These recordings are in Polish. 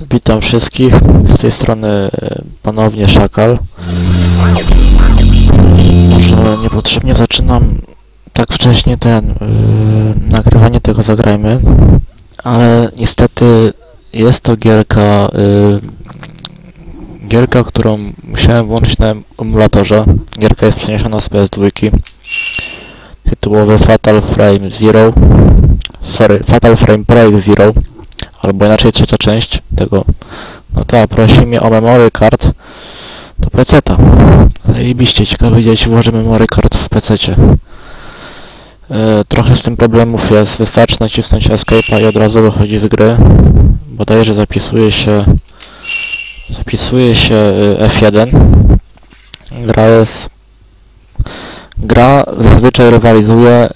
Witam wszystkich, z tej strony e, ponownie Szakal. Może niepotrzebnie zaczynam tak wcześnie ten, yy, nagrywanie tego zagrajmy, ale niestety jest to gierka, yy, gierka, którą musiałem włączyć na emulatorze. Gierka jest przeniesiona z PS2. Tytułowy Fatal Frame Zero, sorry, Fatal Frame Project Zero albo inaczej trzecia część tego. No to prosi mnie o memory card do peceta. Zajebiście, ciekawe gdzie włożę memory card w pececie. E, trochę z tym problemów jest, wystarczy nacisnąć escape'a i od razu wychodzi z gry. Bodajże zapisuje się zapisuje się y, F1. Gra jest gra zazwyczaj rywalizuje y,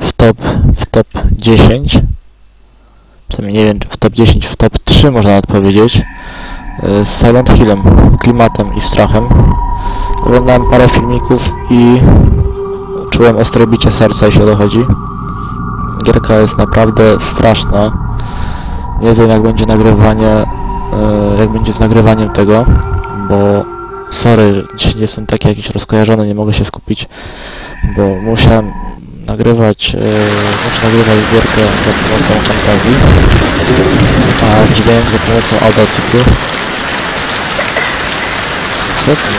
w top w top 10 przynajmniej nie wiem, w top 10, w top 3 można nawet powiedzieć, y, z Silent Hillem, klimatem i strachem. Oglądałem parę filmików i czułem ostre bicie serca, jeśli o to chodzi. Gierka jest naprawdę straszna. Nie wiem, jak będzie nagrywanie, y, jak będzie z nagrywaniem tego, bo sorry, dzisiaj jestem taki jakiś rozkojarzony, nie mogę się skupić, bo musiałem nagrywać, e, muszę nagrywać gierkę za pomocą fantazji, a dźwięk za pomocą audiocyklu. Co ty?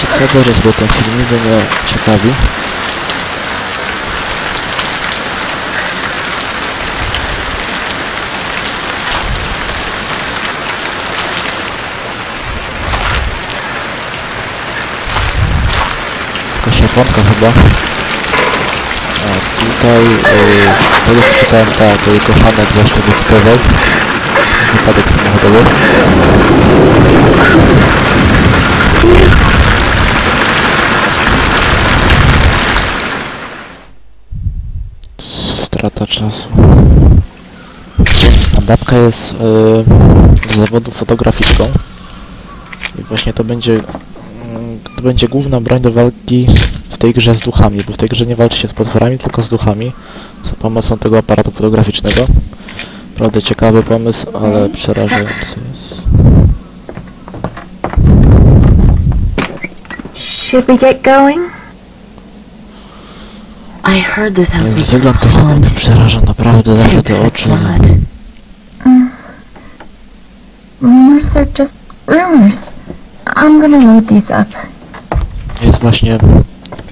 Ciekawe, że sobie ten filmik mnie ciekawi. Japonka chyba. A tutaj, yy, tego co czytałem, tak, to jej kochanek właśnie wykupował. Wypadek samochodowy. Strata czasu. Babka jest yy, z zawodu fotograficzką. I właśnie to będzie mm, to będzie główna broń do walki w tej grze z duchami, bo w tej grze nie walczy się z potworami, tylko z duchami za pomocą tego aparatu fotograficznego. Prawda ciekawy pomysł, ale przerażający jest. Should we get going? I heard this house was Wygląd mnie haunted. przeraża naprawdę, zawsze te It's oczy. not. Rumors are just rumors. I'm gonna load these up. Jest właśnie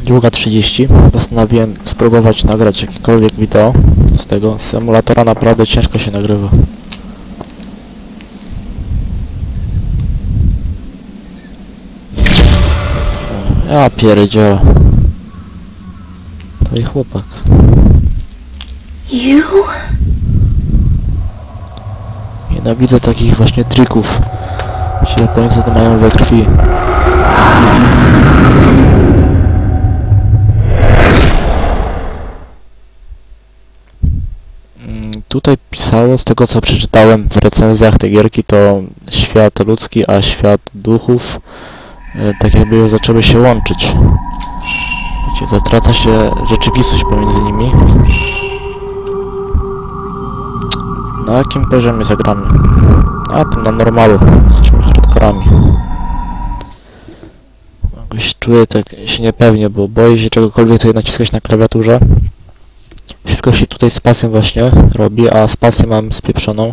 długa 30. Postanowiłem spróbować nagrać jakiekolwiek wideo z tego. Z emulatora naprawdę ciężko się nagrywa. Ja pierdzielę. To i chłopak. You? Nienawidzę takich właśnie trików. Ci Japońcy to mają we krwi. Tutaj pisało, z tego co przeczytałem w recenzjach tej gierki, to świat ludzki, a świat duchów e, tak jakby już zaczęły się łączyć. Wiecie, zatraca się rzeczywistość pomiędzy nimi. Na jakim poziomie zagramy? A tym na normalu. Jesteśmy hardkorami. Jakoś czuję tak się niepewnie, bo boję się czegokolwiek tutaj naciskać na klawiaturze. Wszystko się tutaj z pasem właśnie robi, a z pasem mam spieprzoną.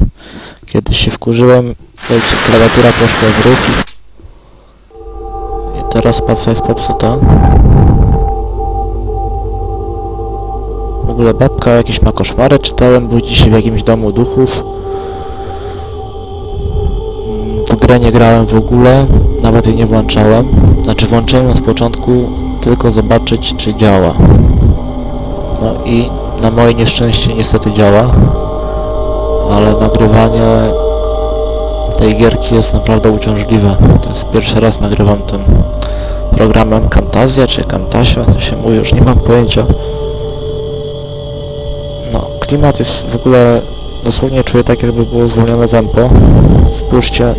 Kiedyś się wkurzyłem, klawiatura poszła w ruch i teraz pasa jest popsuta. W ogóle babka jakieś ma koszmary, czytałem, budzi się w jakimś domu duchów. Mm, W grę nie grałem w ogóle, nawet jej nie włączałem. Znaczy włączyłem ją z początku, tylko zobaczyć czy działa. No i na moje nieszczęście niestety działa. Ale nagrywanie tej gierki jest naprawdę uciążliwe. To jest pierwszy raz nagrywam tym programem Camtasia czy Camtasia, to się mówi, już nie mam pojęcia. No, klimat jest w ogóle... Dosłownie czuję tak, jakby było zwolnione tempo. Spójrzcie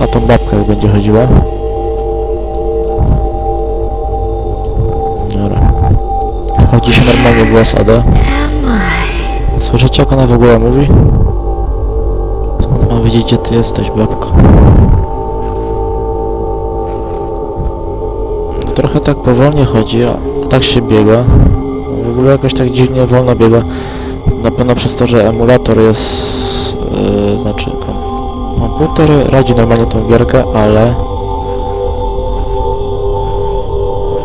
na tą babkę, jak będzie chodziła. Sprawdzi się normalnie. Am I? Słyszycie jak ona w ogóle mówi? Ona ma wiedzieć gdzie ty jesteś, babko? No Trochę tak powolnie chodzi, a tak się biega. W ogóle jakoś tak dziwnie wolno biega. Na pewno przez to, że emulator jest... Yy, znaczy kom komputer radzi normalnie tą gierkę, ale...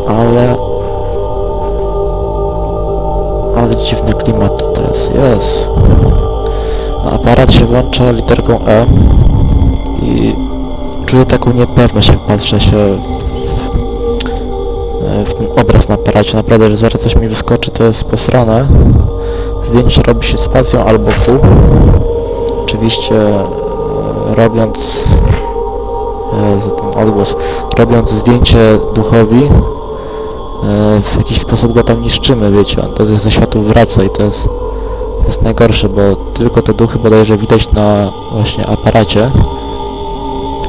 Ale... Dziwny klimat tutaj jest. Jest. Aparat się włącza literką E i czuję taką niepewność jak patrzę się w, w ten obraz na aparacie. Naprawdę, że zaraz coś mi wyskoczy, to jest posrane. Zdjęcie robi się spacją albo Q. Oczywiście e, robiąc za ten odgłos, robiąc zdjęcie duchowi w jakiś sposób go tam niszczymy, wiecie, on tych ze światów wraca i to jest, to jest najgorsze, bo tylko te duchy bodajże widać na właśnie aparacie.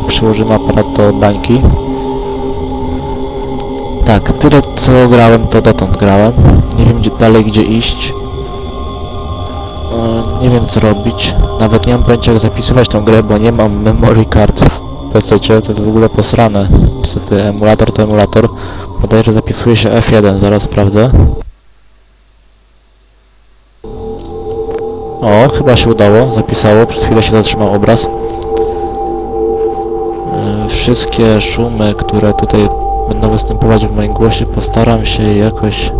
Przyłożymy aparat do bańki. Tak, tyle co grałem, to dotąd grałem. Nie wiem gdzie, dalej gdzie iść. E, nie wiem co robić. Nawet nie mam pojęcia jak zapisywać tą grę, bo nie mam memory card PC, to jest w ogóle posrane. Niestety emulator to emulator. Bodajże zapisuje się F1, zaraz sprawdzę. O, chyba się udało, zapisało, przez chwilę się zatrzymał obraz. E, Wszystkie szumy, które tutaj będą występować w moim głosie, postaram się jakoś,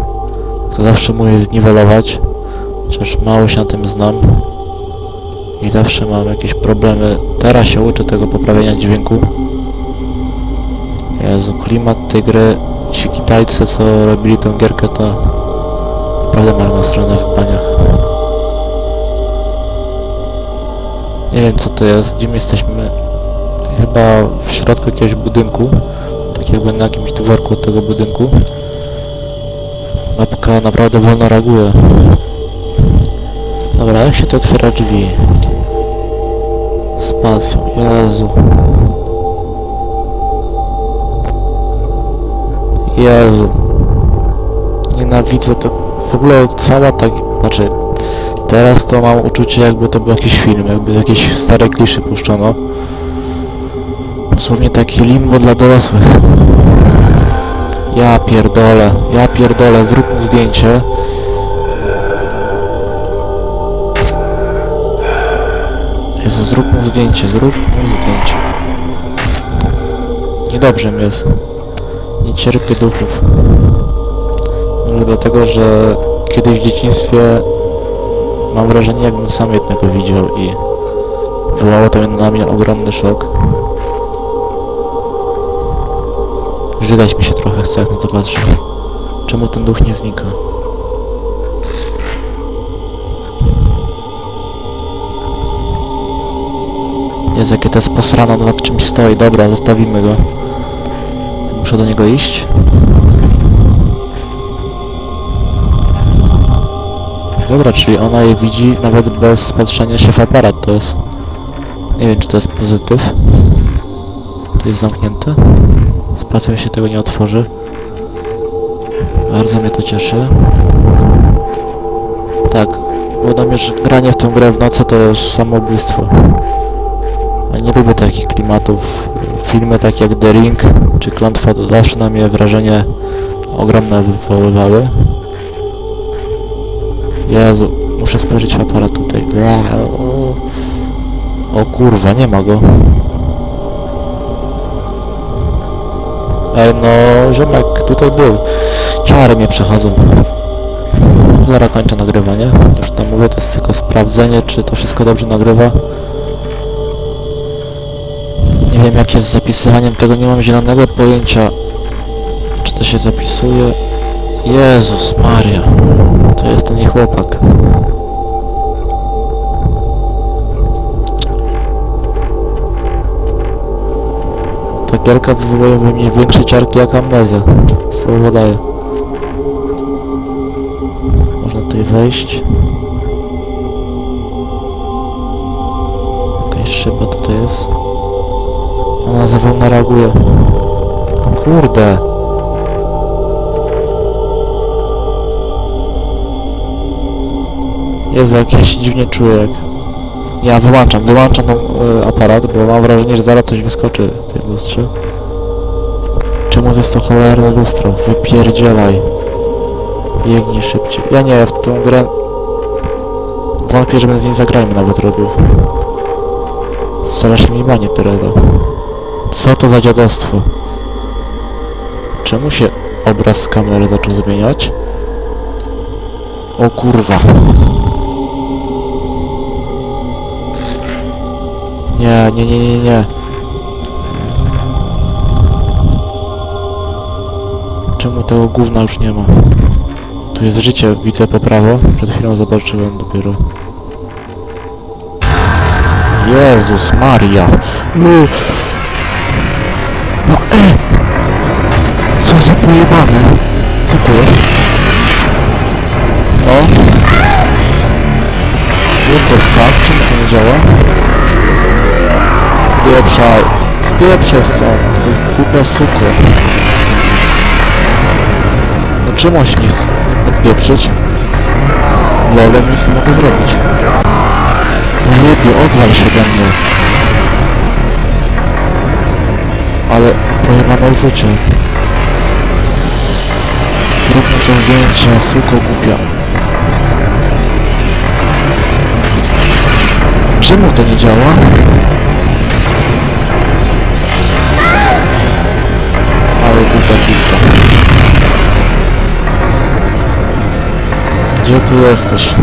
to zawsze mówię, zniwelować. Chociaż mało się na tym znam. I zawsze mam jakieś problemy. Teraz się uczę tego poprawienia dźwięku. Jezu, klimat tej gry, ci Kitajcy, co robili tę gierkę, to naprawdę mają na stronę w baniach. Nie wiem co to jest, gdzie my jesteśmy. Chyba w środku jakiegoś budynku. Tak jakby na jakimś dworku od tego budynku. Mapka naprawdę wolno reaguje. Dobra, jak się tu otwiera drzwi? Spacją, Jezu. Jezu. Nienawidzę to. W ogóle cała tak... Znaczy... Teraz to mam uczucie jakby to był jakiś film, jakby z jakiejś starej kliszy puszczono. Dosłownie taki limbo dla dorosłych. Ja pierdolę, ja pierdolę, zrób mu zdjęcie. Jezu, zrób mu zdjęcie, zrób mu zdjęcie. Niedobrze mi jest. Nie cierpię duchów. Może dlatego, że kiedyś w dzieciństwie mam wrażenie, jakbym sam jednego widział i wywołało to na mnie ogromny szok. Żygać mi się trochę chce, jak na to patrzę. Czemu ten duch nie znika? Jest jakie to jest posrane, on nad czymś stoi. Dobra, zostawimy go. Muszę do niego iść. Dobra, czyli ona je widzi nawet bez patrzenia się w aparat, to jest... Nie wiem, czy to jest pozytyw. To jest zamknięte. Spacją się tego nie otworzy. Bardzo mnie to cieszy. Tak, mnie, że granie w tę grę w nocy to jest samobójstwo. Nie lubię takich klimatów. Filmy takie jak The Ring czy Klątwa to zawsze na mnie wrażenie ogromne wywoływały. Jezu, muszę spojrzeć w aparat tutaj. O kurwa, nie ma go. Ej, no, ziomek tutaj był. Ciary mnie przechodzą. Zaraz kończę nagrywanie. Już tam mówię, to jest tylko sprawdzenie, czy to wszystko dobrze nagrywa. Nie wiem, jak jest z zapisywaniem tego, nie mam zielonego pojęcia. Czy to się zapisuje? Jezus Maria. To jest ten chłopak. Ta gierka wywołuje we mnie większe ciarki jak amnezja. Słowo daję. Można tutaj wejść. Jakaś szyba tutaj jest. Ona za wolno reaguje. Kurde. Jezu, jak ja się dziwnie czuję, jak... Ja wyłączam, wyłączam ten y, aparat, bo mam wrażenie, że zaraz coś wyskoczy w tej lustrze. Czemu jest to cholerne lustro? Wypierdzielaj. Biegnij szybciej. Ja nie, w tą grę... Wątpię, żebym z niej zagrajmy nawet robił. Strasznie mi banie Teredo. Co to za dziadostwo? Czemu się obraz z kamery zaczął zmieniać? O kurwa. Nie, nie, nie, nie, nie. Czemu tego gówna już nie ma? Tu jest życie, widzę po prawo. Przed chwilą zobaczyłem dopiero. Jezus Maria! No, pojebane? Co to jest? No? What the fuck? Czemu to nie działa? Spieprzaj! Spieprzaj stąd! Ty suko! No czemu się nie chce odpieprzyć? Lole nic nie mogę zrobić. Pojebie, odwal się ode mnie. Ale pojebane uczucie. Zdjęcie, suko głupia. Czemu to nie działa? Ale głupia pista. Gdzie tu jesteś?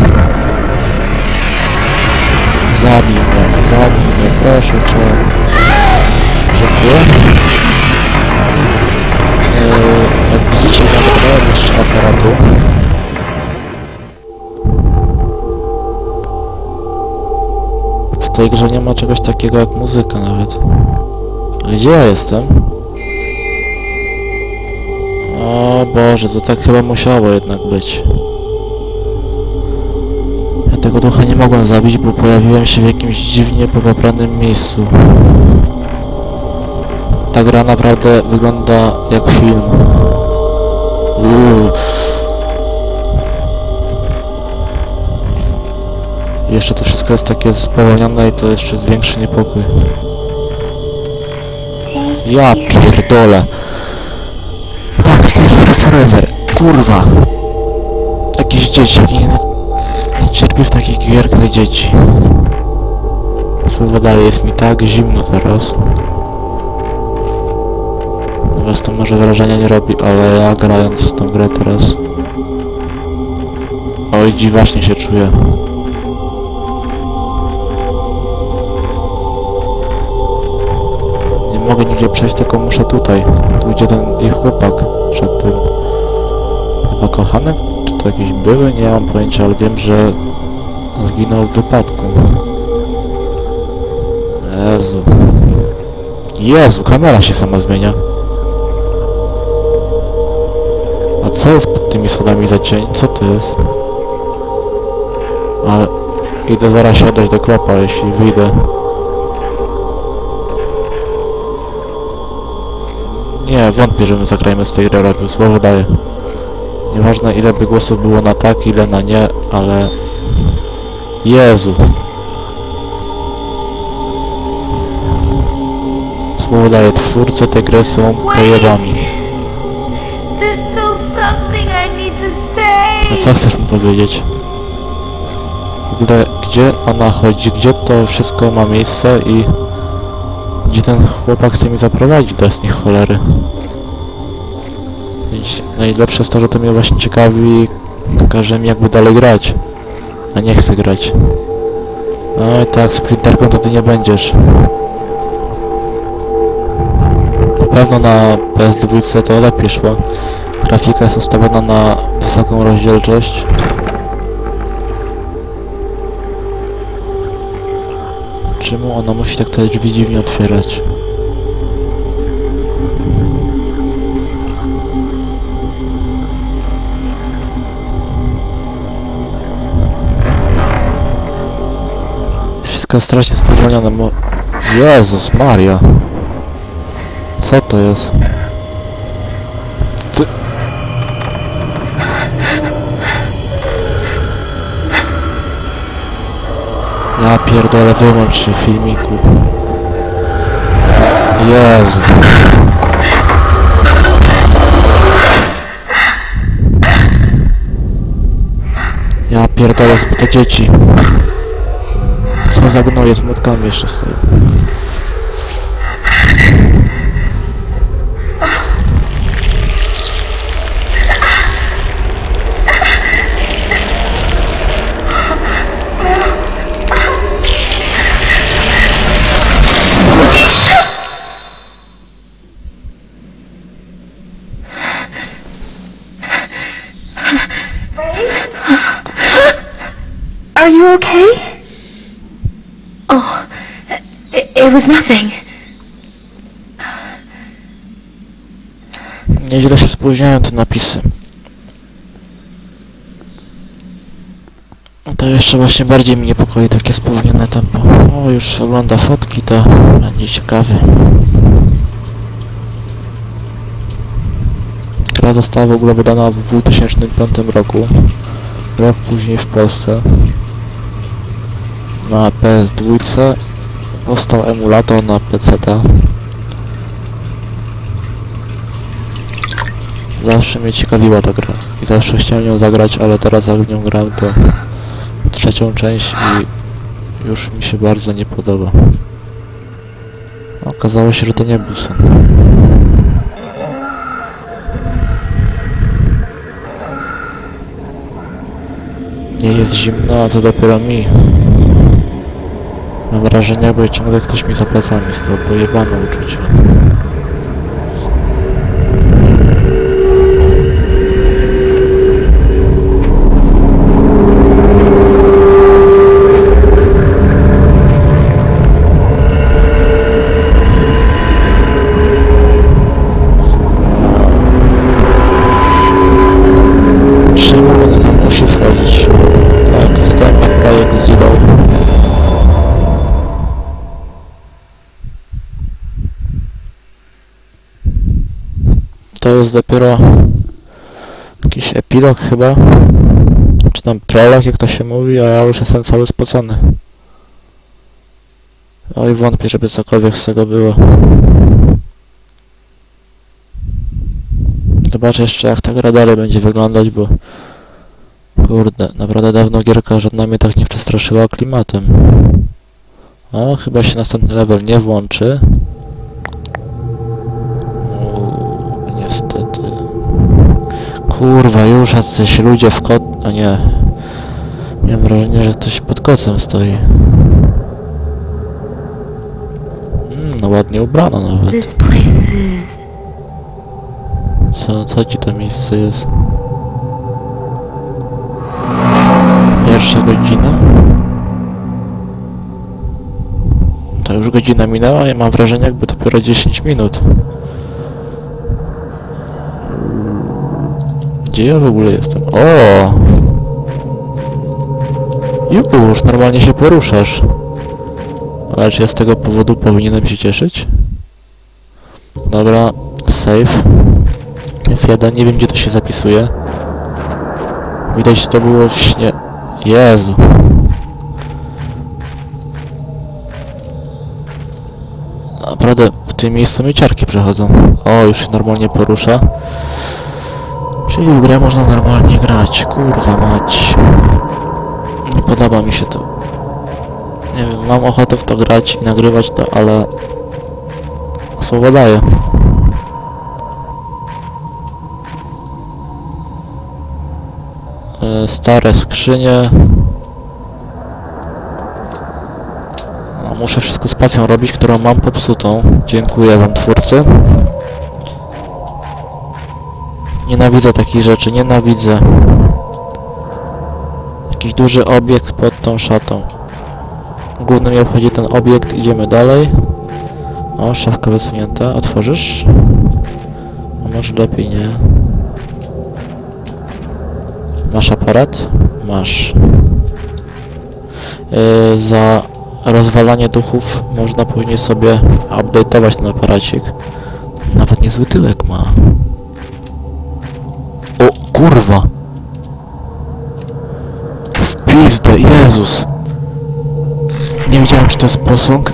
Zabij mnie, zabij mnie, proszę cię. Dziękuję. W tej grze nie ma czegoś takiego jak muzyka nawet. Gdzie ja jestem? O Boże, to tak chyba musiało jednak być. Ja tego ducha nie mogłem zabić, bo pojawiłem się w jakimś dziwnie popapranym miejscu. Ta gra naprawdę wygląda jak film. Uuu. Jeszcze to wszystko jest takie spowolnione i to jeszcze jest większy niepokój. Ja pierdolę. Here Forever. Kurwa. Jakieś dzieciaki nie, nie cierpię w takich gierkach dzieci. Słowo dalej jest mi tak zimno teraz. Was to może wrażenia nie robi, ale ja grając w tą grę teraz... Oj, dziwacznie się czuję. Nie mogę nigdzie przejść, tylko muszę tutaj. Tu gdzie ten ich chłopak przed tym. Chyba kochanek? Czy to jakiś były? Nie mam pojęcia, ale wiem, że zginął w wypadku. Jezu. Jezu, kamera się sama zmienia. Co jest pod tymi schodami za cień? Co to jest? Ale idę zaraz się oddać do klopa, jeśli wyjdę. Nie, wątpię, że my zagrajmy z tej gry robił, słowo daję. Nieważne ile by głosów było na tak, ile na nie, ale... Jezu! Słowo daję, twórcy tej gry są pojebami. Say. co chcesz mi powiedzieć? W ogóle, gdzie ona chodzi? Gdzie to wszystko ma miejsce i... Gdzie ten chłopak chce mi zaprowadzić do jasnej cholery? Więc najlepsze jest to, że to mnie właśnie ciekawi... Każe mi jakby dalej grać. A nie chcę grać. Oj tak, sprinterką to ty nie będziesz. Na pewno na PS2 to lepiej szło. Grafika jest ustawiona na wysoką rozdzielczość. Czemu ona musi tak te drzwi dziwnie otwierać? Wszystko jest strasznie spowolnione, bo... Jezus Maria! Co to jest? Pierdolę, wyłącz się filmiku. Jezu. Ja pierdolę, to dzieci. Co za gnoje z młotkami jeszcze stoją. Was nothing. Nieźle się spóźniają te napisy. To jeszcze właśnie bardziej mnie niepokoi takie spóźnione tempo. O, już ogląda fotki, to będzie ciekawy. Gra została w ogóle wydana w 2005 roku. Rok później w Polsce. Na PS2 powstał emulator na PC. Zawsze mnie ciekawiła ta gra i zawsze chciałem nią zagrać, ale teraz jak w nią gram to trzecią część i już mi się bardzo nie podoba. Okazało się, że to nie był sen. Nie jest zimno, a to dopiero mi. Mam wrażenie, jakby ciągle ktoś mi za plecami stał, pojebane uczucie. Dopiero jakiś epilog chyba. Czy tam prolog, jak to się mówi, a ja już jestem cały spocony. Oj, wątpię, żeby cokolwiek z tego było. Zobaczę jeszcze jak ta gra dalej będzie wyglądać, bo kurde, naprawdę dawno gierka żadna mnie tak nie przestraszyła klimatem. O, chyba się następny level nie włączy. Kurwa, już jacyś ludzie w kot... A nie. Miałem wrażenie, że ktoś pod kocem stoi. Mm, no ładnie ubrano nawet. Co, co ci to miejsce jest? Pierwsza godzina? To już godzina minęła, ja mam wrażenie jakby dopiero 10 minut. Gdzie ja w ogóle jestem? O! Już, normalnie się poruszasz. Ale czy ja z tego powodu powinienem się cieszyć? Dobra, save. F1, nie wiem gdzie to się zapisuje. Widać to było w śnie... Jezu. Naprawdę w tym miejscu mi ciarki przechodzą. O, już się normalnie porusza. Czyli w grę można normalnie grać. Kurwa mać. Nie podoba mi się to. Nie wiem, mam ochotę w to grać i nagrywać to, ale... Słowo daję. E, stare skrzynie. No, muszę wszystko z pacją robić, którą mam popsutą. Dziękuję wam twórcy. Nienawidzę takich rzeczy, nienawidzę. Jakiś duży obiekt pod tą szatą. Głównie mnie obchodzi ten obiekt, idziemy dalej. O, szafka wysunięta, otworzysz? A może lepiej nie. Masz aparat? Masz. Yy, za rozwalanie duchów można później sobie update'ować ten aparacik. Nawet niezły tyłek ma. O kurwa! W pizdę, Jezus! nie wiedziałem czy to jest posąg,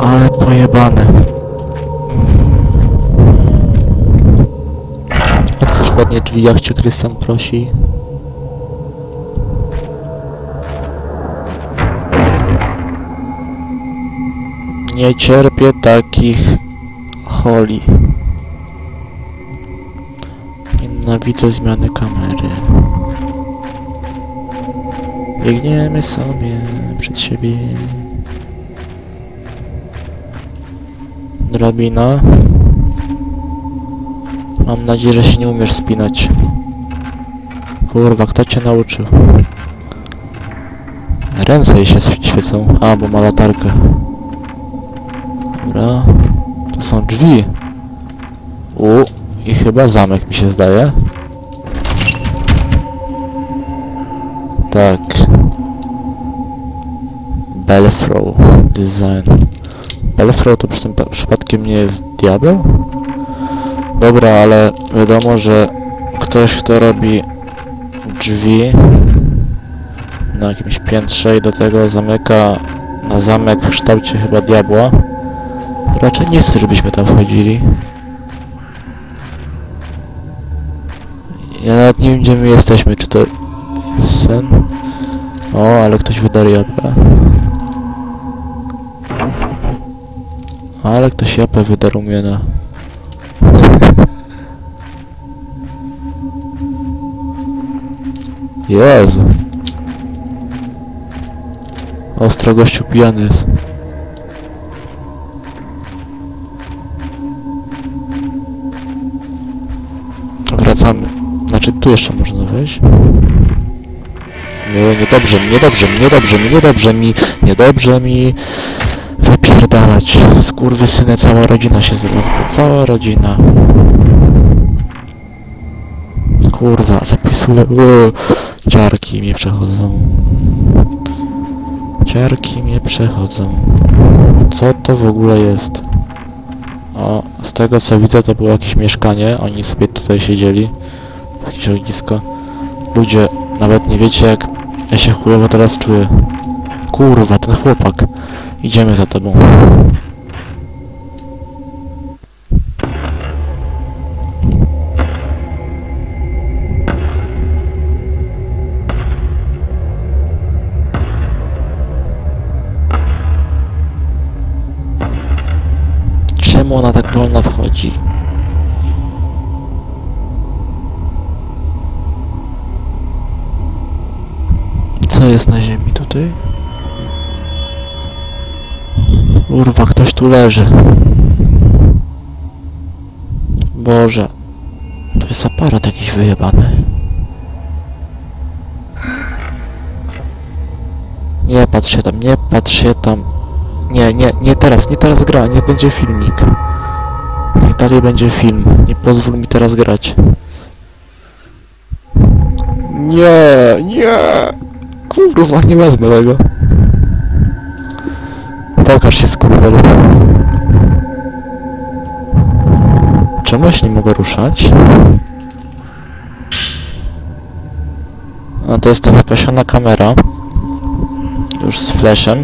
ale pojebane. Otwórz ładnie drzwi, jak cię Krystian prosi. Nie cierpię takich holi. Nienawidzę zmiany kamery. Biegniemy sobie przed siebie. Drabina. Mam nadzieję, że się nie umiesz spinać. Kurwa, kto cię nauczył? Ręce jej się świe- świecą. A, bo ma latarkę. Dobra. Tu są drzwi. U, i chyba zamek mi się zdaje. Belfrow Design. Belfrow to przy tym pa- przypadkiem nie jest diabeł? Dobra, ale wiadomo, że ktoś, kto robi drzwi na jakimś piętrze i do tego zamyka na zamek w kształcie chyba diabła, raczej nie chcę, żebyśmy tam wchodzili. Ja nawet nie wiem, gdzie my jesteśmy, czy to jest sen? O, ale ktoś wydarł japę. Ale ktoś japę wydarł mnie na... Jezu. Ostro gościu pijany jest. Wracamy. Znaczy tu jeszcze można wejść. Nie, niedobrze mi, niedobrze mi, niedobrze mi, niedobrze mi, niedobrze mi wypierdalać. Skurwysyny, cała rodzina się zradza. Cała rodzina. Kurwa, zapisuję. Ciarki mnie przechodzą. Ciarki mnie przechodzą. Co to w ogóle jest? O, z tego co widzę to było jakieś mieszkanie, oni sobie tutaj siedzieli. Jakieś ognisko. Ludzie, nawet nie wiecie jak ja się chujowo teraz czuję. Kurwa, ten chłopak. Idziemy za tobą. Czemu ona tak wolno wchodzi? Co jest na ziemi tutaj? Kurwa, ktoś tu leży. Boże. To jest aparat jakiś wyjebany. Nie patrz się tam, nie patrz się tam. Nie, nie, nie teraz, nie teraz gra, nie będzie filmik. Niech dalej będzie film. Nie pozwól mi teraz grać. Nie, nie. Kurwa, nie wezmę tego. Pokaż się skurwelu. Czemu się nie mogę ruszać? A to jest ta wypasiona kamera. Już z flashem.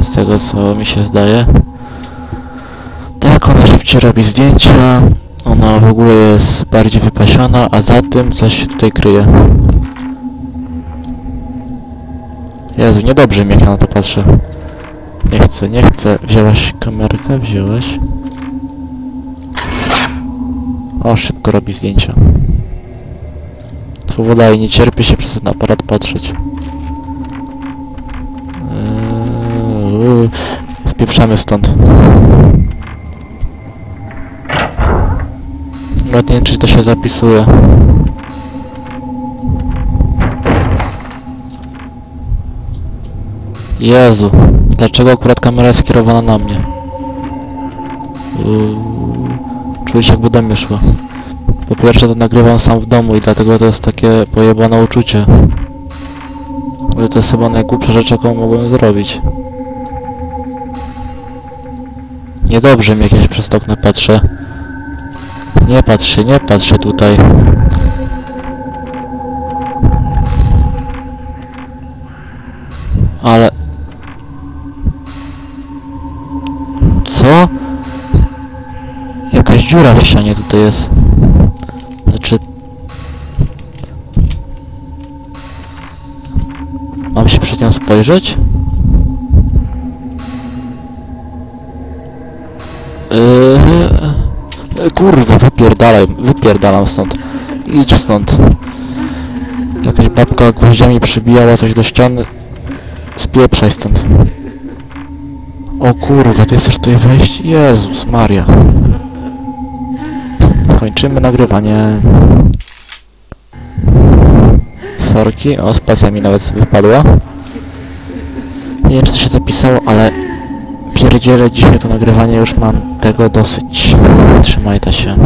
Z tego co mi się zdaje. Tak, ona szybciej robi zdjęcia. Ona w ogóle jest bardziej wypasiona, a za tym coś się tutaj kryje. Jezu, niedobrze mi jak ja na to patrzę. Nie chcę, nie chcę. Wzięłaś kamerkę? Wzięłaś. O, szybko robi zdjęcia. Słowo nie cierpię się przez ten aparat patrzeć. Eee, spieprzamy stąd. Nawet nie wiem, czy to się zapisuje. Jezu, dlaczego akurat kamera jest skierowana na mnie? Yy, czuję się jakby do mnie szła. Po pierwsze to nagrywam sam w domu i dlatego to jest takie pojebane uczucie. Ale to jest chyba najgłupsza rzecz jaką mogłem zrobić. Niedobrze mi jakieś przez okno patrzę. Nie patrz się, nie patrz się tutaj. Dziura w ścianie tutaj jest. Znaczy... Mam się przez nią spojrzeć? Yy, kurwa, wypierdalaj, wypierdalam stąd. Idź stąd. Jakaś babka gwoździami przybijała coś do ściany. Spieprzaj stąd. O kurwa, ty chcesz tutaj wejść? Jezus Maria. Kończymy nagrywanie. Sorki, o spacja mi nawet wypadła. Nie wiem czy to się zapisało, ale pierdzielę dzisiaj to nagrywanie już mam tego dosyć. Trzymaj ta się.